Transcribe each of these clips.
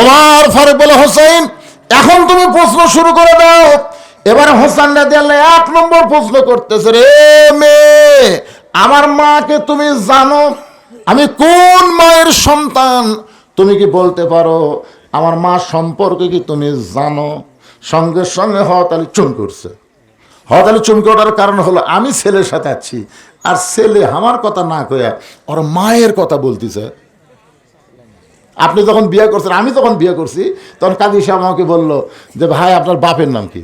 ওমর ফারুক বলে হোসেন এখন তুমি প্রশ্ন শুরু করে দাও। এবার হোসেন রাজি এক নম্বর প্রশ্ন করতেছে, রে মেয়ে, আমার মাকে তুমি জানো, আমি কোন মায়ের সন্তান? তুমি কি বলতে পারো, আমার মা সম্পর্কে কি তুমি জানো? সঙ্গে সঙ্গে হওয়া তাহলে চুন করছে। হতালি চমকে ওঠার কারণ হলো, আমি ছেলের সাথে আছি, আর ছেলে আমার কথা না কয়া ওর মায়ের কথা বলতেছে। আপনি যখন বিয়ে করছেন, আমি যখন বিয়ে করছি, তখন কাজী সাহেব আমাকে বলল যে, ভাই, আপনার বাপের নাম কি?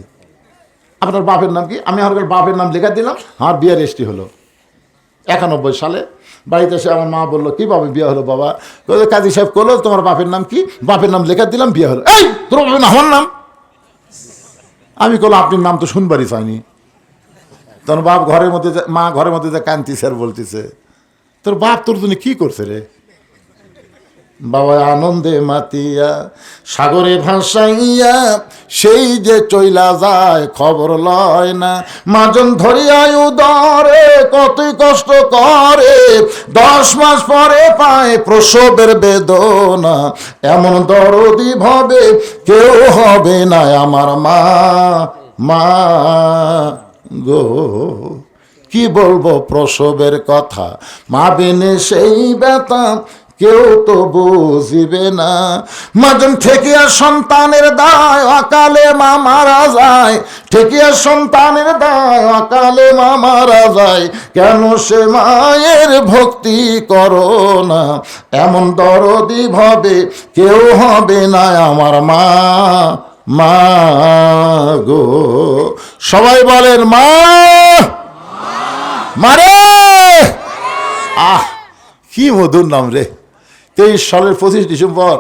আপনার বাপের নাম কি? আমি আমার বাপের নাম লেখা দিলাম, আমার বিয়ে রেজিস্ট্রি হলো। একানব্বই সালে বাড়িতে এসে আমার মা বলল, কি বাবা, বিয়ে হলো বাবা? কাজী সাহেব করল তোমার বাপের নাম কি? বাপের নাম লেখা দিলাম, বিয়ে হলো। এই, তোর বাপের নাম, আমার নাম? আমি করল আপনার নাম তো শুনবারই চাইনি তখন বাপ ঘরের মধ্যে মা ঘরের মধ্যে যে কান্তি স্যার বলতেছে, তোর বাপ তোর জন্য কী করছে রে? বাবা আনন্দে মাতিয়া, সাগরে ভাসাইয়া, সেই যে চইলা যায় খবর লয় না। মাজন ধরিয়া উদরে কতই কষ্ট করে, দশ মাস পরে পায় প্রসবের বেদনা। এমন দরদি ভাবে কেউ হবে না আমার মা মা গো। কি বলব প্রসবের কথা? মা বেনে সেই ব্যথা কেউ তো বুঝিবে না। মাজন ঠেকিয়া সন্তানের দায়, অকালে মা মারা যায়। ঠেকিয়া সন্তানের দায়, অকালে মা মারা যায়। কেন সে মায়ের ভক্তি করো না? এমন দরদি ভাবে কেউ হবে না আমার মা। মা গো। সবাই বলেন, মা। মারে আহ, কি মধুর নাম রে। তেইশ সালের পঁচিশ ডিসেম্বর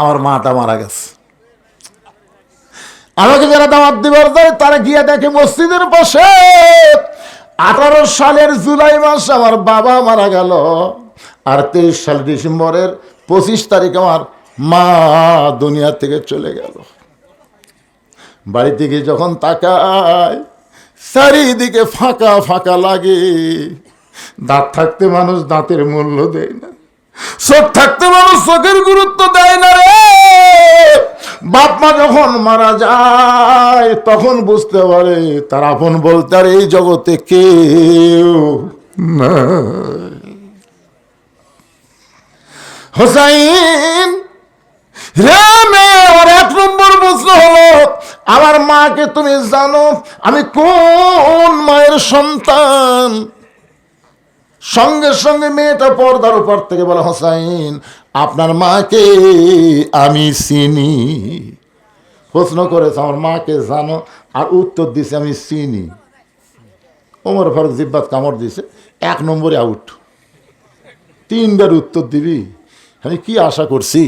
আমার মাটা মারা গেছে। আমাকে যারা দাওয়াত দিবার দেয় তারা গিয়ে দেখে মসজিদের পাশে। আঠারো সালের জুলাই মাস আমার বাবা মারা গেল। আর তেইশ সাল ডিসেম্বরের পঁচিশ তারিখ আমার মা দুনিয়া থেকে চলে গেল। বাড়ি থেকে যখন তাকায়, চারিদিকে ফাঁকা ফাঁকা লাগে। দাঁত থাকতে মানুষ দাঁতের মূল্য দেয় না। চোখ থাকতে মানুষ চোখের গুরুত্ব দেয় না রে। বাপ মা যখন মারা যায়, তখন বুঝতে পারে তার আপন বলতে আর এই জগতে কেউ হোসাইন, রে ওর এক নম্বর প্রশ্ন হলো, আমার মাকে তুমি জানো আমি কোন মায়ের সন্তান? সঙ্গে সঙ্গে মেয়েটা পর্দার উপর থেকে বলে, হোসাইন, আপনার মাকে আমি চিনি। প্রশ্ন করেছে, আমার মাকে জানো, আর উত্তর দিছে, আমি চিনি। ওমর ফারুক জিব্বাত কামড় দিছে, এক নম্বরে আউট তিনবার উত্তর দিবি। আমি কি আশা করছি?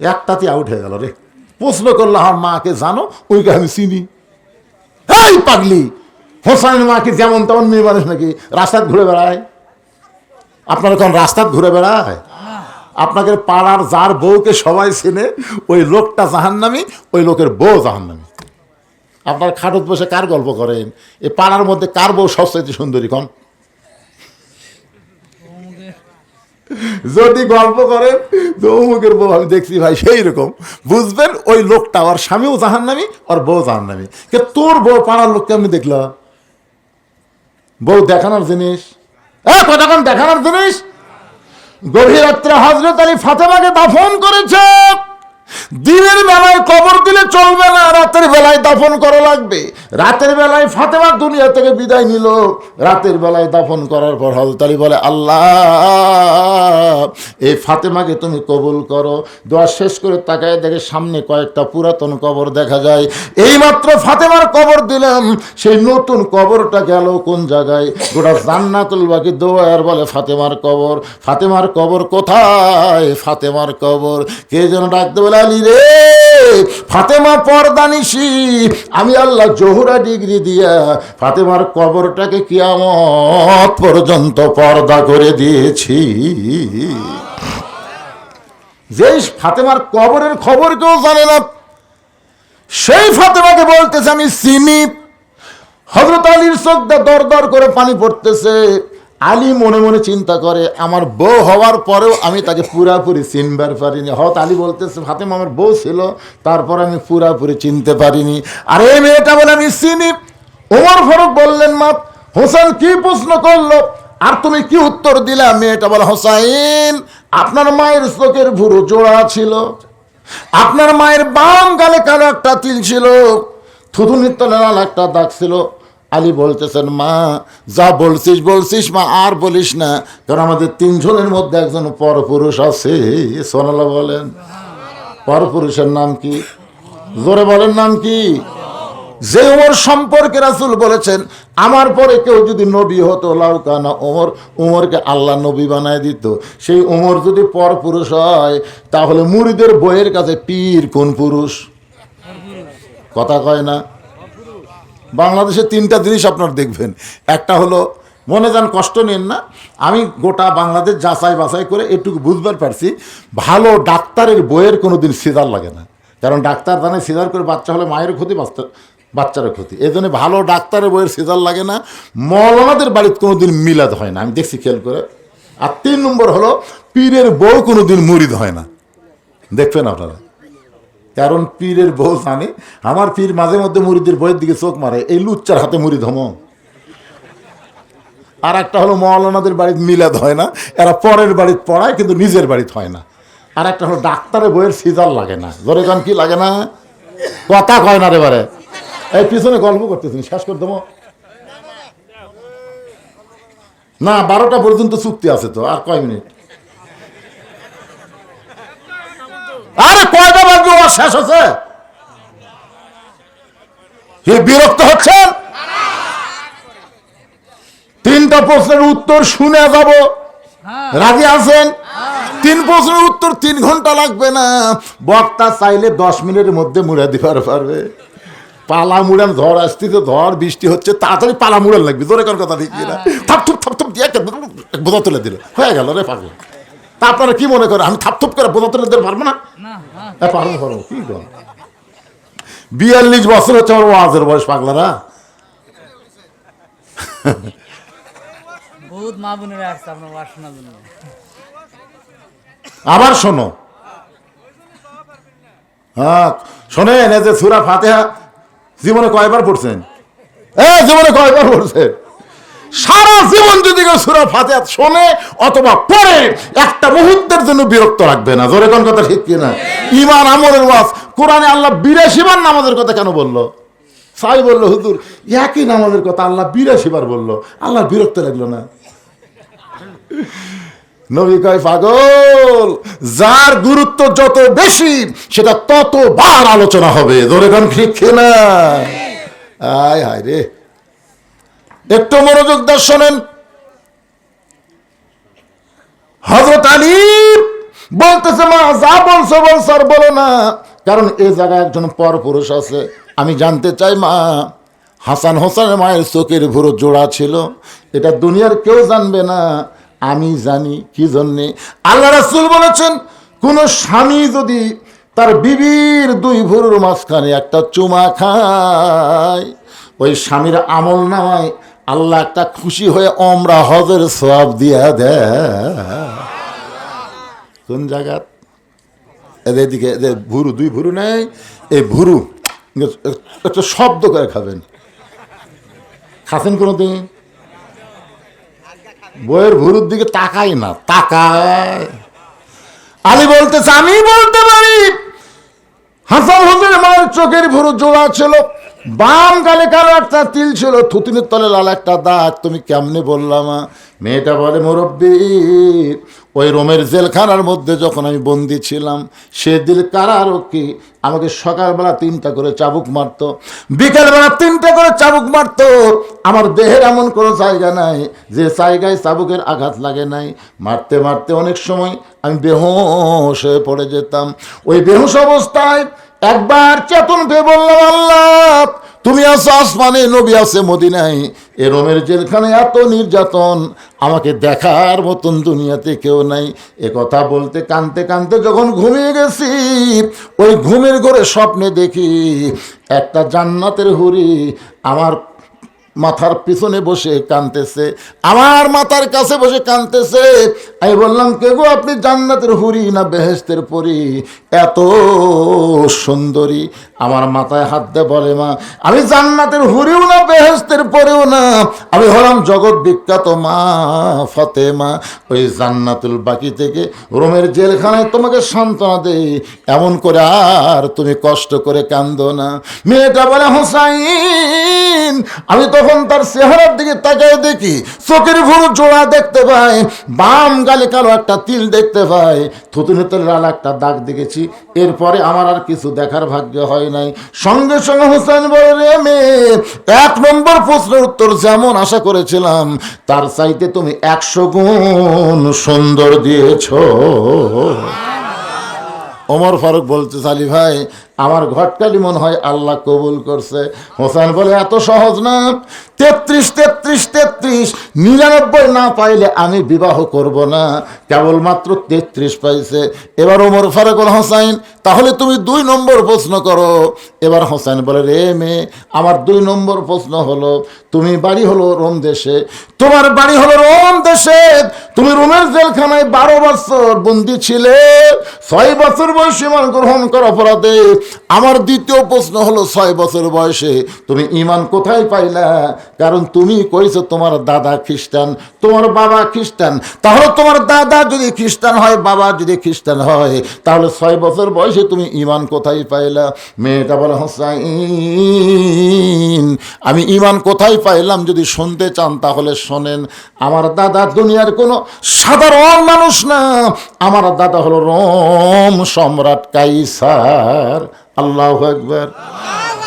একটাতে আউট হয়ে গেল রে। প্রশ্ন করল, আমার মাকে জানো, ওইকে আমি চিনি। এই পাগলি! হোসাইন মাকে যেমন তেমন মেয়ে মানুষ নাকি রাস্তায় ঘুরে বেড়ায়। আপনারা কোন রাস্তায় ঘুরে বেড়ায়। আপনাকে পাড়ার যার বউকে সবাই চেনে, ওই লোকটা জাহান্নামি, ওই লোকের বউ জাহান্নামি। আপনার খাটত বসে কার গল্প করেন? এই পাড়ার মধ্যে কার বউ সবচেয়ে সুন্দরী, কন? যদি গল্প করেন তো অমুকের বউ আমি দেখছি ভাই, সেই রকম। বুঝবেন, ওই লোকটা ওর স্বামীও জাহান্নামি, ওর বউ জাহান্নামি। কে তোর বউ পাড়ার লোককে আমি দেখলাম বউ দেখানোর জিনিস? হ্যাঁ কতক্ষণ দেখানোর জিনিস? গভীর রাত্রে হজরত আলী ফাতেমাকে দাফন করেছে। দিনের বেলায় কবর দিলে চলবে না, রাতের বেলায় দাফন করা লাগবে। রাতের বেলায় ফাতেমা দুনিয়া থেকে বিদায় নিল। রাতের বেলায় দাফন করার পর হজরত আলী বলে, আল্লাহ, এই ফাতেমাকে তুমি কবুল করো। দোয়া শেষ করে তাকায় দেখে সামনে কয়েকটা পুরাতন কবর দেখা যায়। এইমাত্র ফাতেমার কবর দিলাম, সেই নতুন কবরটা গেল কোন জায়গায়? গোটা জান্নাতুল বাকি দোয়ার বলে, ফাতেমার কবর ফাতেমার কবর কোথায়? ফাতেমার কবর। কে যেন ডাকতে বলে, আলী রে, ফাতেমা পর্দানিসি আমি আল্লাহ জোহরা ডিগ্রি দিয়া ফাতেমার কবরটাকে কিয়ামত পর্যন্ত পর্দা করে দিয়েছি। যে ফাতেমার কবরের খবর কেউ জানে না, সেই ফাতেমাকে বলতেছে, আমি চিনি। হজরত আলীর চোখ দর দর করে পানি পড়তেছে। আলী মনে মনে চিন্তা করে, আমার বউ হওয়ার পরেও আমি তাকে পুরাপুরি চিনবার পারিনি। হত আলী বলতেছে, ফাতেমা, আমার বউ ছিল, তারপর আমি পুরাপুরি চিনতে পারিনি। আর এই মেয়েটা বলে, আমি চিনি। ওমর ফারুক বললেন, মা, হোসেন কি প্রশ্ন করল? আর তুমি কি উত্তর দিলা? মেয়েটা বলে হোসাইন আপনার মায়ের চোখের ভুরু জোড়া ছিল। আপনার মায়ের বাম গালে কালো একটা তিল ছিল। থুতুনির তলে লাল একটা দাগ ছিল। আলী বলতেছেন, মা, যা বলছিস বলছিস, মা, আর বলিস না। কারণ আমাদের তিনজনের মধ্যে একজন পরপুরুষ আছে। সোনালা বলেন, পরপুরুষের নাম কি? জোরে বলেন, নাম কি? যে ওমর সম্পর্কে রাসুল বলেছেন, আমার পরে কেউ যদি নবী হতো লাউকানা ওমর ওমরকে আল্লাহ নবী বানায় দিত। সেই ওমর যদি পর পুরুষ হয়, তাহলে মুড়িদের বইয়ের কাছে পীর কোন পুরুষ? কথা কয় না। বাংলাদেশে তিনটা জিনিস আপনার দেখবেন। একটা হলো, মনে যান কষ্ট নেন না, আমি গোটা বাংলাদেশ যাচাই বাছাই করে এটুকু বুঝবার পারছি, ভালো ডাক্তারের বইয়ের কোনো দিন সিজার লাগে না। কারণ ডাক্তার জানে সিজার করে বাচ্চা হলে মায়ের ক্ষতি, বাচ্চা বাচ্চারও ক্ষতি। এই জন্য ভালো ডাক্তারের বইয়ের সিজার লাগে না, মৌলানাদের বাড়িতে কোনো দিন মিলাদ হয় না। আমি দেখছি খেয়াল করে। আর তিন নম্বর হলো, পীরের বউ কোনো দিন মুরিদ হয় না। দেখবেন আপনারা। কারণ পীরের বউ জানে, আমার পীর মাঝে মধ্যে মুড়িদের বইয়ের দিকে চোখ মারে, এই লুচ্চার হাতে মুড়ি ধম। আর একটা হলো মৌলানাদের বাড়িতে মিলাদ হয় না, এরা পরের বাড়িতে পড়ায় কিন্তু নিজের বাড়িতে হয় না। আর একটা হলো ডাক্তারের বইয়ের সিজার লাগে না। ধরে কান, কি লাগে না? কথা কয় না রে বারে। এই পিছনে গল্প করতেছি শেষ করে দেবো। না, বারোটা পর্যন্ত চুক্তি আছে তো, আর কয় মিনিট? আরে শেষ হচ্ছে বিরক্ত হচ্ছেন? তিনটা প্রশ্নের উত্তর শুনে যাব। রাজি আছেন? তিন প্রশ্নের উত্তর তিন ঘণ্টা লাগবে না। বক্তা চাইলে দশ মিনিটের মধ্যে মুড়ে দিবার পারবে। পালা মুড়ান ঝড় আসতেছে, ঝড়, বৃষ্টি হচ্ছে, তাড়াতাড়ি পালা মুড়ান লাগবে। জোরে কোন কথা ঠিক না থাপ, থুপ থাপ, থুপ, দিয়ে একটা বোঝা তুলে দিল। হয়ে গেল রে পাগল। তা আপনারা কি মনে করেন আমি থাপ থুপ করে দিতে পারব না? পারব পারব কি বিয়াল্লিশ বছর হচ্ছে আমার ওয়াজের বয়স পাগলারা। বহুত মা বোনেরা আসছে আপনার ওয়াজ শোনার জন্য। আবার শোনো। হ্যাঁ শোনেন এই যে সুরা ফাতেহা জীবনে কয়বার পড়ছেন? এ জীবনে কয়বার পড়ছেন? সারা জীবন যদি কেউ সুরা ফাতেহা শোনে অথবা পড়ে, একটা মুহূর্তের জন্য বিরক্ত রাখবে না। জোরে কোন কথা ঠিক কিনা? ইমান আমলের ওয়াজ। কোরআনে আল্লাহ বিরাশি বার নামাজের কথা কেন বলল? সাই বলল, হুজুর, একই নামাজের কথা আল্লাহ বিরাশি বার বলল। আল্লাহ বিরক্ত লাগল না। নবী কয়, পাগল, যার গুরুত্ব যত বেশি, সেটা তত বার আলোচনা হবে। ধরে গান ঠিক না আয় হায় রে। একটু মনোযোগ দিয়ে শোনেন। হজরত আলী বলতেছে, মা, যা বলছো বলছো আর বলো না। কারণ এ জায়গায় একজন পর পুরুষ আছে। আমি জানতে চাই, মা, হাসান হোসেনের মায়ের চোখের ভুরো জোড়া ছিল। এটা দুনিয়ার কেউ জানবে না। আমি জানি, কি জন্যে? আল্লাহ রাসুল বলেছেন, কোন স্বামী যদি তার বিবির দুই ভুরুর মাঝখানে একটা চুমা খায়, ওই স্বামীর আমল নামায় আল্লাহ একটা খুশি হয়ে অমরা হজের সব দিয়া দেয় কোন জায়গাত এদের এদিকে এদের ভুরু, দুই ভুরু নেই। এই ভুরু, একটা শব্দ করে খাবেন। খাচ্ছেন কোনো দিন বইয়ের ভুরুর দিকে তাকাই না তাকায় আলী বলতেছে, আমি বলতে পারি। হাসান হোসেন মায়ের চোখের ভুরু জোড়া ছিল। বাম গালে কালো একটা তিল ছিল, থুতুনের তলে লাল একটা দাগ। তুমি কেমনে বললাম মেয়েটা বলে, মুরব্বী, ওই রোমের জেলখানার মধ্যে যখন আমি বন্দি ছিলাম, সে দিল কারারক্ষী। আমাকে সকালবেলা তিনটা করে চাবুক মারতো, বিকেলবেলা তিনটা করে চাবুক মারতো। আমার দেহের এমন কোনো জায়গা নাই, যে জায়গায় চাবুকের আঘাত লাগে নাই। মারতে মারতে অনেক সময় আমি বেহোশ হয়ে পড়ে যেতাম। ওই বেহুশ অবস্থায় একবার চেতন পেয়ে বললাম, আল্লাহ, তুমি আছো আসমানে, নবী আছে মদিনায়। এ রোমের জেলখানে এত নির্যাতন, আমাকে দেখার মতন দুনিয়াতে কেউ নাই। এ কথা বলতে কানতে কানতে যখন ঘুমিয়ে গেছি, ওই ঘুমের ঘরে স্বপ্নে দেখি, একটা জান্নাতের হুরি আমার মাথার পিছনে বসে কানতেছে, আমার মাথার কাছে বসে কানতেছে। আমি বললাম, কে গো আপনি জান্নাতের হুরি না বেহেস্তের পরি? এত সুন্দরী। আমার মাথায় হাত দিয়ে বলে, মা, আমি জান্নাতের হুরিও না বেহেস্তের পরেও না। আমি হলাম জগৎ বিখ্যাত মা ফতেমা। ওই জান্নাতুল বাকি থেকে রোমের জেলখানায় তোমাকে সান্ত্বনা দেই। এমন করে আর তুমি কষ্ট করে কান্দো না। মেয়েটা বলে, হোসাইন, আমি তখন তার চেহারার দিকে তাকায় দেখি, চোখের ভুরু জোড়া দেখতে পাই, বাম গালে কালো একটা তিল দেখতে পাই থুতুনে লাল একটা দাগ দেখেছি। এরপরে আমার আর কিছু দেখার ভাগ্য হয় নাই। সঙ্গে সঙ্গে হোসেন বলে, রে মেয়ে, এক নম্বর প্রশ্নের উত্তর যেমন আশা করেছিলাম, তার চাইতে তুমি একশো গুণ সুন্দর দিয়েছ। ওমর ফারুক বলতে চালি ভাই, আমার ঘটকালি মনে হয় আল্লাহ কবুল করছে। হোসেন বলে, এত সহজ না। তেত্রিশ তেত্রিশ তেত্রিশ। নিরানব্বই না পাইলে আমি বিবাহ করব না। কেবলমাত্র তেত্রিশ পাইছে। এবার ওমর ফারুকুল হোসাইন, তাহলে তুমি দুই নম্বর প্রশ্ন করো। এবার হোসেন বলে, রে মেয়ে, আমার দুই নম্বর প্রশ্ন হলো, তুমি বাড়ি হলো রোম দেশে। তোমার বাড়ি হলো রোম দেশে। তুমি রোমের জেলখানায় বারো বছর বন্দি ছিলে। ছয় বছর বয়সে ইমান গ্রহণ কর অপরাধে। আমার দ্বিতীয় প্রশ্ন হলো, ছয় বছর বয়সে তুমি ইমান কোথায় পাইলা? কারণ তুমি কইছো তোমার দাদা খ্রিস্টান, তোমার বাবা খ্রিস্টান। তাহলে তোমার দাদা যদি খ্রিস্টান হয়, বাবা যদি খ্রিস্টান হয়, তাহলে ছয় বছর বয়সে তুমি ইমান কোথায় পাইলা? মেয়েটা বলে, হোসাইন, আমি ইমান কোথায় পাইলাম যদি শুনতে চান তাহলে শোনেন, আমার দাদা দুনিয়ার কোনো সাধারণ মানুষ না। আমার দাদা হলো রোম সম্রাট কাইসার। আল্লাহ একবার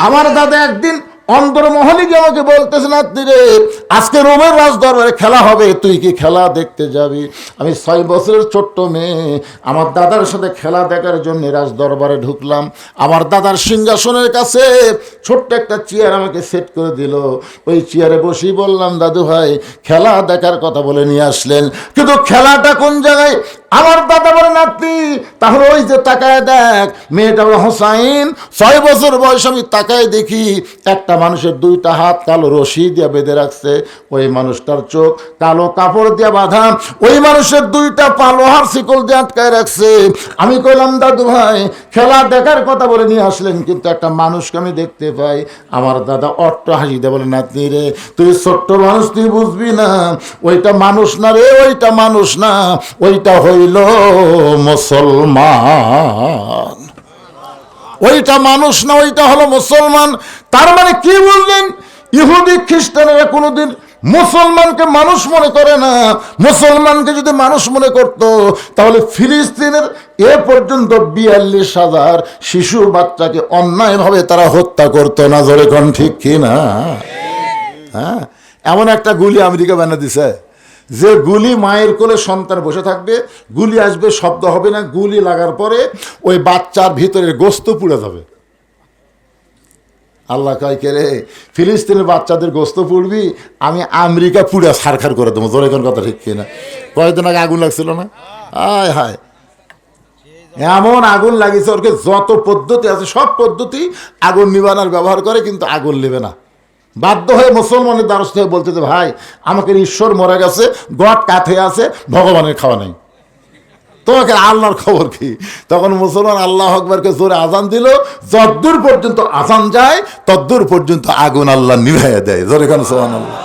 আমার দাদা একদিন অন্তর্মহলে গিয়ে আমাকে বলতেছে না রে, আজকে রোমের রাজ দরবারে খেলা হবে, তুই কি খেলা দেখতে যাবি? আমি ছয় বছরের ছোট্ট মেয়ে, আমার দাদার সাথে খেলা দেখার জন্য রাজ দরবারে ঢুকলাম। আমার দাদার সিংহাসনের কাছে ছোট্ট একটা চেয়ার আমাকে সেট করে দিল। ওই চেয়ারে বসেই বললাম দাদু ভাই খেলা দেখার কথা বলে নিয়ে আসলেন। কিন্তু খেলাটা কোন জায়গায় আমার দাদা বলে নাতি, তাহলে ওই যে তাকায় দেখ, মেয়েটা বলে হোসাইন। ছয় বছর বয়স আমি তাকায় দেখি, একটা মানুষের দুইটা হাত কালো রশি দিয়ে বেঁধে রাখছে। ওই মানুষটার চোখ কালো কাপড় দিয়ে বাঁধা। ওই মানুষের দুইটা পা লোহার শিকল দিয়ে আটকায় রাখছে। আমি কইলাম, দাদু ভাই, খেলা দেখার কথা বলে নিয়ে আসলেন, কিন্তু একটা মানুষকে আমি দেখতে পাই। আমার দাদা অট্ট হাসি দিয়ে বলে নাতনি রে, তুই ছোট্ট মানুষ, তুই বুঝবি না, ওইটা মানুষ না রে, ওইটা মানুষ না, ওইটা হইল মুসলমান। ওইটা মানুষ না, ওইটা হলো মুসলমান। তার মানে কি বললেন? ইহুদি, খ্রিস্টানেরা কোনোদিন মুসলমানকে মানুষ মনে করে না। মুসলমানকে যদি মানুষ মনে করত, তাহলে ফিলিস্তিনের এ পর্যন্ত বিয়াল্লিশ হাজার শিশু বাচ্চাকে অন্যায়ভাবে তারা হত্যা করতো না। জোরে কোন ঠিক কি না? হ্যাঁ? এমন একটা গুলি আমেরিকা বানা দিছে। যে গুলি মায়ের কোলে সন্তান বসে থাকবে, গুলি আসবে, শব্দ হবে না, গুলি লাগার পরে ওই বাচ্চার ভিতরে গোস্ত পুড়ে যাবে। আল্লাহ কয়, কে রে, ফিলিস্তিনের বাচ্চাদের গোস্ত পুড়বি? আমি আমেরিকা পুড়ে সারখার করে দেবো। জোরে কোন কথা ঠিক কিনা? কয়েকদিন আগে আগুন লাগছিল না? আয় হায়। এমন আগুন লাগিয়েছে ওরকে যত পদ্ধতি আছে, সব পদ্ধতি আগুন নিবানার ব্যবহার করে, কিন্তু আগুন নেবে না। বাধ্য হয়ে মুসলমানের দ্বারস্থ হয়ে বলতে যে, ভাই আমাকে ঈশ্বর মরে গেছে গড কাথে আছে ভগবানের খাওয়া নেই। তোমাকে আল্লাহর খবর কি? তখন মুসলমান আল্লাহ আকবরকে জোরে আজান দিল যদ্দূর পর্যন্ত আজান যায় তদ্দূর পর্যন্ত আগুন আল্লাহ নিভাইয়া দেয়। জোরে খান সোহান আল্লাহ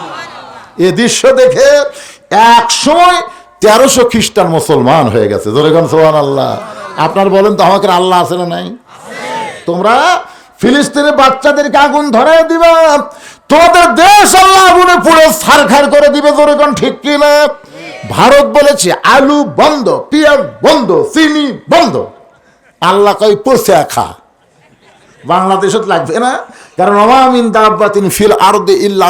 এ দৃশ্য দেখে এক সময় তেরোশো খ্রিস্টান মুসলমান হয়ে গেছে। জোরে খান সোহান আল্লাহ আপনার বলেন তো আমাকে আল্লাহ আছে না নাই? তোমরা ফিলিস্তিনের বাচ্চাদেরকে আগুন ধরাই দিবা। তোমাদের দেশ আল্লাহ আগুনে পুড়ে সারখার করে দিবে জোরে কোন ঠিক কি না? ভারত বলেছে, আলু বন্ধ, পেঁয়াজ বন্ধ, চিনি বন্ধ। আল্লাহ কই পড়ছে খা। বাংলাদেশত লাগবে না? কারণ অমামিন দাব্বাতিন ফিল আরদে ইল্লা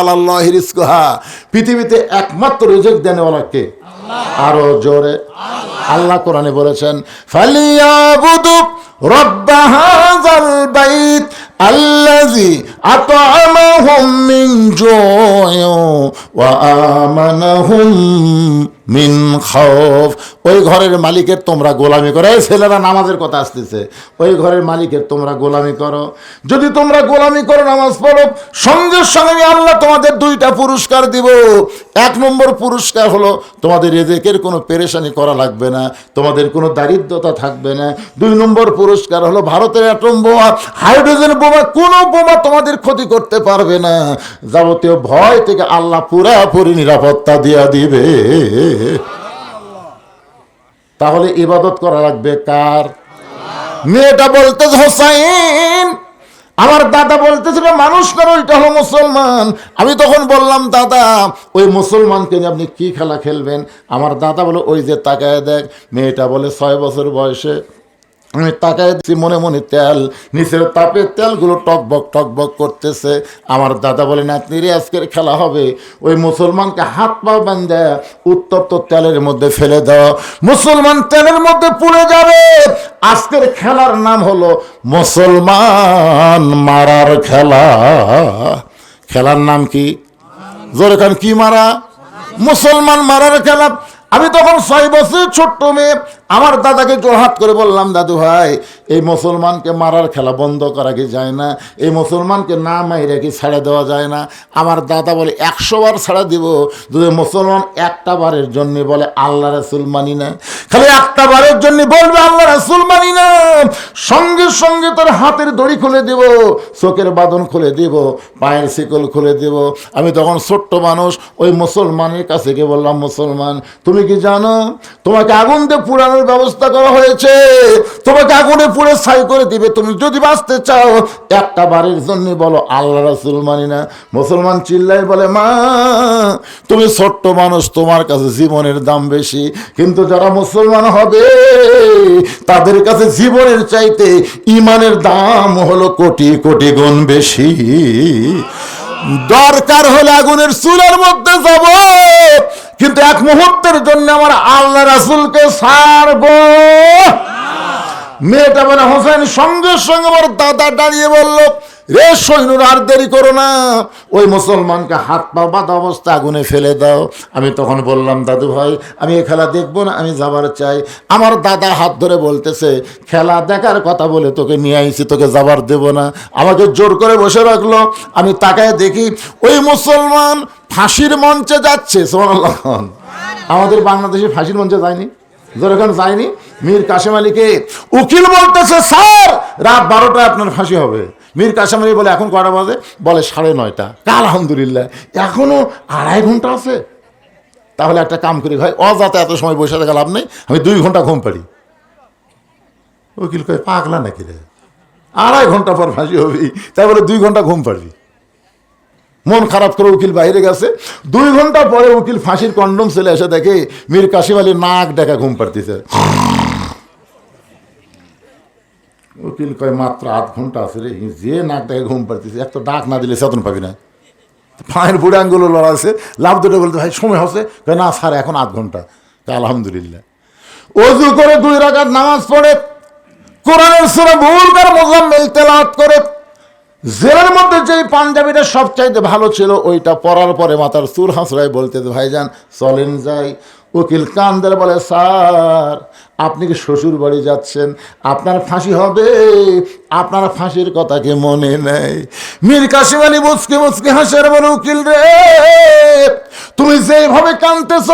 রিজকুহা। পৃথিবীতে একমাত্র রিজিক দেনেওয়ালা কে? আরও জোরে। আল্লাহ কোরআনে বলেছেন, ফালিয়াবুদু রব্ব হাযাল বাইত আল্লাযী আত'আমাহুম মিন জু'ইন ওয়া আমানাহুম মিন খৌফ ওই ঘরের মালিকের তোমরা গোলামি করো। এই ছেলেরা নামাজের কথা আসতেছে। ওই ঘরের মালিকের তোমরা গোলামি করো। যদি তোমরা গোলামি করো নামাজ পড়ো, সঙ্গে সঙ্গে আমি আল্লাহ তোমাদের দুইটা পুরস্কার দিব। এক নম্বর পুরস্কার হলো তোমাদের এদেরকের কোনো পেরেশানি করা লাগবে না, তোমাদের কোনো দারিদ্রতা থাকবে না। দুই নম্বর পুরস্কার হলো ভারতের অ্যাটম বোমা, হাইড্রোজেন বোমা, কোনো বোমা তোমাদের ক্ষতি করতে পারবে না। যাবতীয় ভয় থেকে আল্লাহ পুরাপুরি নিরাপত্তা দিয়া দিবে। তাহলে ইবাদত করা লাগবে কার? মেয়েটা বলতে হোসাইন, আমার দাদা বলতেছিল মানুষ না, ওইটা হলো মুসলমান। আমি তখন বললাম, দাদা, ওই মুসলমানকে নিয়ে আপনি কি খেলা খেলবেন? আমার দাদা বলে, ওই যে তাকায় দেখ, মেয়েটা বলে ছয় বছর বয়সে আমি তাকায় দিচ্ছি মনে মনে তেল। নিচের তাপে তেলগুলো টকবক টকবক করতেছে। আমার দাদা বলে, নাতনি আজকের খেলা হবে। ওই মুসলমানকে হাত পা বান্ধে উত্তপ্ত তেলের মধ্যে ফেলে দাও। মুসলমান তেলের মধ্যে পুড়ে যাবে। আজকের খেলার নাম হলো মুসলমান মারার খেলা। খেলার নাম কি? জোরে খান কি মারা? মুসলমান মারার খেলা। আমি তখন ছয় বছর ছোট্ট মেয়ে। আমার দাদাকে জোরহাত করে বললাম, দাদু ভাই, এই মুসলমানকে মারার খেলা বন্ধ করা কি যায় না? এই মুসলমানকে না মাইরে কি ছাড়া দেওয়া যায় না? আমার দাদা বলে, একশো বার ছাড়া দিব। যদি মুসলমান একটা বারের জন্যে বলে, আল্লাহ রাসুল মানি না। খালি একটা বারের জন্য বলবে, আল্লাহ রাসুল মানি না। সঙ্গে সঙ্গে তোর হাতের দড়ি খুলে দিব, চোখের বাঁধন খুলে দিব, পায়ের শিকল খুলে দিব। আমি তখন ছোট্ট মানুষ, ওই মুসলমানের কাছে গিয়ে বললাম, মুসলমান, তুমি কি জানো? তোমাকে আগুন দিয়ে পুরানোর ব্যবস্থা করা হয়েছে। তোমাকে আগুনে পুড়ে ছাই করে দিবে। তুমি যদি বাঁচতে চাও, একটা বাড়ির জন্য বলো, আল্লাহ রাসুল মানি না। মুসলমান চিল্লাই বলে, মা, তুমি ছোট্ট মানুষ, তোমার কাছে জীবনের দাম বেশি। কিন্তু যারা মুসলমান হবে, তাদের কাছে জীবনের চাইতে ইমানের দাম হলো কোটি কোটি গুণ বেশি। দরকার হলে আগুনের চুলের মধ্যে যাব। কিন্তু এক মুহূর্তের জন্য আমার আল্লাহ রাসুলকে সারব মেয়েটা মানে হোসেন, সঙ্গে সঙ্গে আমার দাদা দাঁড়িয়ে বলল রে সৈনুর আর দেরি করো না। ওই মুসলমানকে হাত পা বাঁধা অবস্থা আগুনে ফেলে দাও। আমি তখন বললাম, দাদু ভাই, আমি এ খেলা দেখব না, আমি যাবার চাই। আমার দাদা হাত ধরে বলতেছে, খেলা দেখার কথা বলে তোকে নিয়ে আইছি, তোকে যাবার দেব না। আমাকে জোর করে বসে রাখল। আমি তাকায় দেখি, ওই মুসলমান ফাঁসির মঞ্চে যাচ্ছে। খান আমাদের বাংলাদেশে ফাঁসির মঞ্চে যায়নি? যেরকম যায়নি? মীর কাশেম আলীকে উকিল বলতেছে, স্যার, রাত বারোটায় আপনার ফাঁসি হবে। মীর কাশেম আলী বলে, এখন কটা বাজে? বলে, সাড়ে নয়টা। আলহামদুলিল্লাহ, এখনও আড়াই ঘণ্টা আছে। তাহলে একটা কাম করি, ভাই অযাতে এত সময় বসে থাকা লাভ নেই, আমি দুই ঘণ্টা ঘুম পারি উকিল কয়, পাগলা নাকি রে? আড়াই ঘণ্টা পর ফাঁসি হবি তাই বলে দুই ঘণ্টা ঘুম পারবি মন খারাপ করে উকিল বাইরে গেছে। দুই ঘণ্টা পরে উকিল ফাঁসির কন্ডম ছেলে এসে দেখে মীর কাশিম আলী নাক ডেকা ঘুম পাড়তেছে। উকিল কয়, মাত্র আধ ঘণ্টা আছে রে যে নাক ডেকে ঘুম পাড়তেছে এক তো ডাক না দিলে চেতন পাবি না। পায়ের বুড়ে আঙ্গুলো লড়াছে লাভ দুটো বলতে, ভাই, সময় হচ্ছে। কয়, না, স্যার, এখন আধ ঘণ্টা। কয় আলহামদুলিল্লাহ। অজু করে দুই রাকাত নামাজ পড়ে, কোরআনের সুরা ভুল করে মোজাম্মেল তেলাওয়াত করে, জেলের মধ্যে যেই পাঞ্জাবিটা সবচাইতে ভালো ছিল, ওইটা পরার পরে মাথার সুর হাসরাই বলতে ভাইজান, চলেন যাই। উকিল কান্দার বলে, স্যার, আপনি কি শ্বশুর বাড়ি যাচ্ছেন? আপনার ফাঁসি হবে? আপনার ফাঁসির কথা কি মনে নেই? মীর কাশিম আলী মুচকি মুচকি হাসের বলে উকিল রে, তুমি যেভাবে কান্দতেছ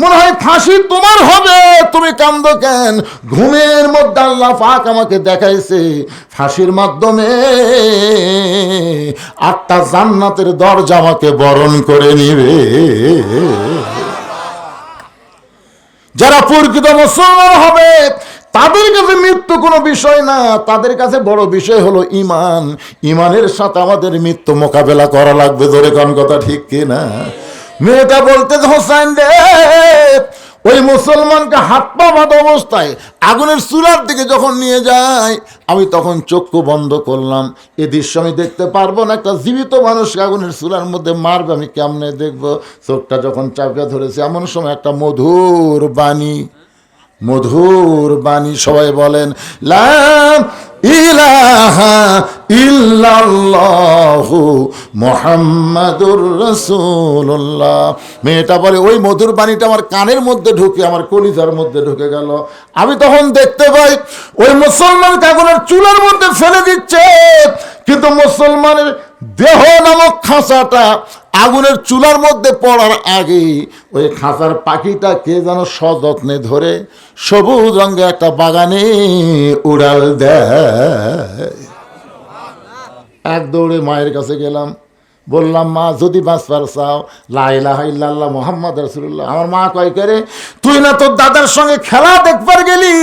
মনে হয় ফাঁসি তোমার হবে। তুমি কান্দ কেন? ঘুমের মধ্যে আল্লাহ পাক আমাকে দেখাইছে ফাঁসির মাধ্যমে। আটটা জান্নাতের দরজা আমাকে বরণ করে নিবে। যারা প্রকৃত মুসলমান হবে, তাদের কাছে মৃত্যু কোনো বিষয় না। তাদের কাছে বড় বিষয় হলো ইমান ইমানের সাথে আমাদের মৃত্যু মোকাবেলা করা লাগবে। ধরে কোন কথা ঠিক কিনা? মেয়েটা বলতে হোসাইন রে ওই মুসলমানকে হাত পা বাঁধা অবস্থায় আগুনের চুলার দিকে যখন নিয়ে যায়, আমি তখন চক্ষু বন্ধ করলাম। এ দৃশ্য আমি দেখতে পারব না, একটা জীবিত মানুষকে আগুনের চুলার মধ্যে মারবে, আমি কেমনে দেখব? চোখটা যখন চাপে ধরেছে, এমন সময় একটা মধুর বাণী মধুর বাণী সবাই বলেন লা ইলাহা ইল্লাল্লাহু মোহাম্মদুর রসুল্লাহ মেয়েটা বলে, ওই মধুর বাণীটা আমার কানের মধ্যে ঢুকে, আমার কলিজার মধ্যে ঢুকে গেল। আমি তখন দেখতে পাই, ওই মুসলমান কাগনের চুলার মধ্যে ফেলে দিচ্ছে। কিন্তু মুসলমানের দেহ নামক খাঁচাটা আগুনের চুলার মধ্যে পড়ার আগে ওই খাঁচার পাখিটা কে যেন সযত্নে ধরে সবুজ রঙের একটা বাগানে উড়াল দেয়। এক দৌড়ে মায়ের কাছে গেলাম। বললাম, মা, যদি বাঁচবার চাও লাইলাহ মোহাম্মদ রসুল্লাহ আমার মা কয় করে তুই না তোর দাদার সঙ্গে খেলা দেখবার গেলি?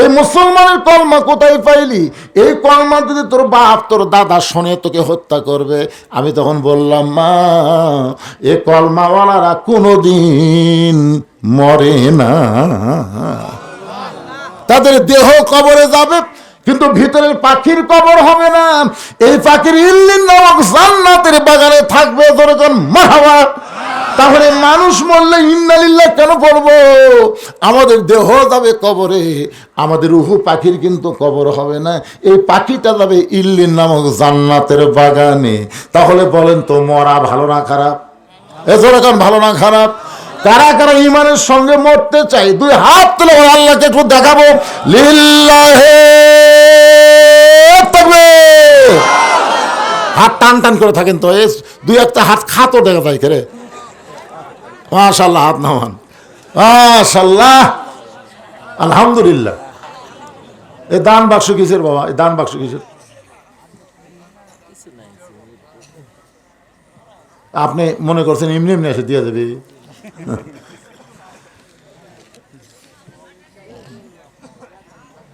এই মুসলমানের কলমা কোথায় পাইলি? এই কলমা যদি তোর বাপ, তোর দাদা শোনে তোকে হত্যা করবে। আমি তখন বললাম, মা, এ কলমাওয়ালারা কোনোদিন মরে না। তাদের দেহ কবরে যাবে কিন্তু ভিতরের পাখির কবর হবে না। এই পাখির ইল্লিন নামক জান্নাতের বাগানে থাকবে যেরকম মাহাবা তাহলে মানুষ মরলে ইন্নালিল্লাহ কেন পড়ব? আমাদের দেহ যাবে কবরে, আমাদের উহু পাখির কিন্তু কবর হবে না। এই পাখিটা যাবে ইল্লিন নামক জান্নাতের বাগানে। তাহলে বলেন তো, মরা ভালো না খারাপ? এছাড়া কারণ ভালো না খারাপ? কারা কারা ইমানের সঙ্গে মরতে চাই দুই হাত তুলে আল্লাহকে একটু দেখাবো। লিল্লাহে হাত টান টান করে থাকেন তো এ দুই একটা হাত খাতো দেখা যায় করে মাশাল্লাহ হাত নামান। মাশাল্লাহ আলহামদুলিল্লাহ। এ দান বাক্স কিসের বাবা? এই দান বাক্স কিসের? আপনি মনে করছেন এমনি এমনি এসে দিয়ে দেবে?